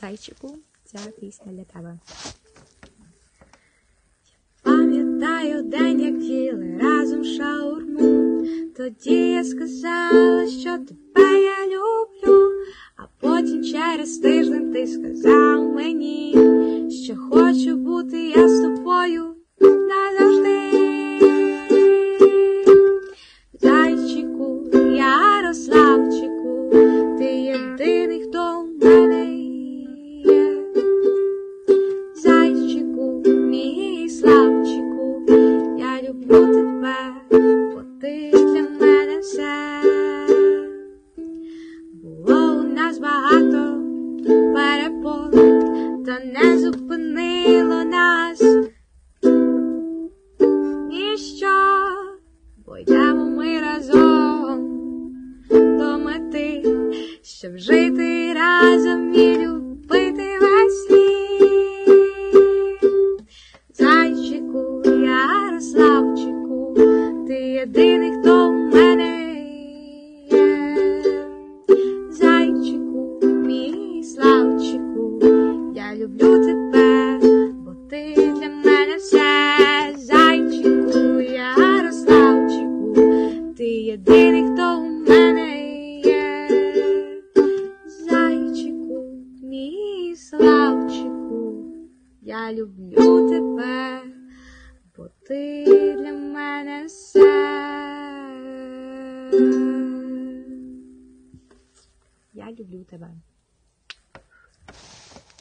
Зайчику, ця пісня для тебе. Пам'ятаю день, як їли разом шаурму. Тоді я сказала, що тебе я люблю, а потім через тиждень ти сказав мені, що хочу бути я з тобою назавжди. Зайчику, Ярославчику, я тебе, бо мене все. Було у нас багато перепон, та не зупинило нас ніщо, бо йдемо ми разом до мети, щоб жити разом і єдиний, хто в мене є. Зайчику, мій славчику, я люблю тебе, бо ти для мене все. Зайчику, Ярославчику, ти єдиний, хто в мене є. Зайчику, мій славчику, я люблю тебе, бо ти для мене все. Я люблю тебе.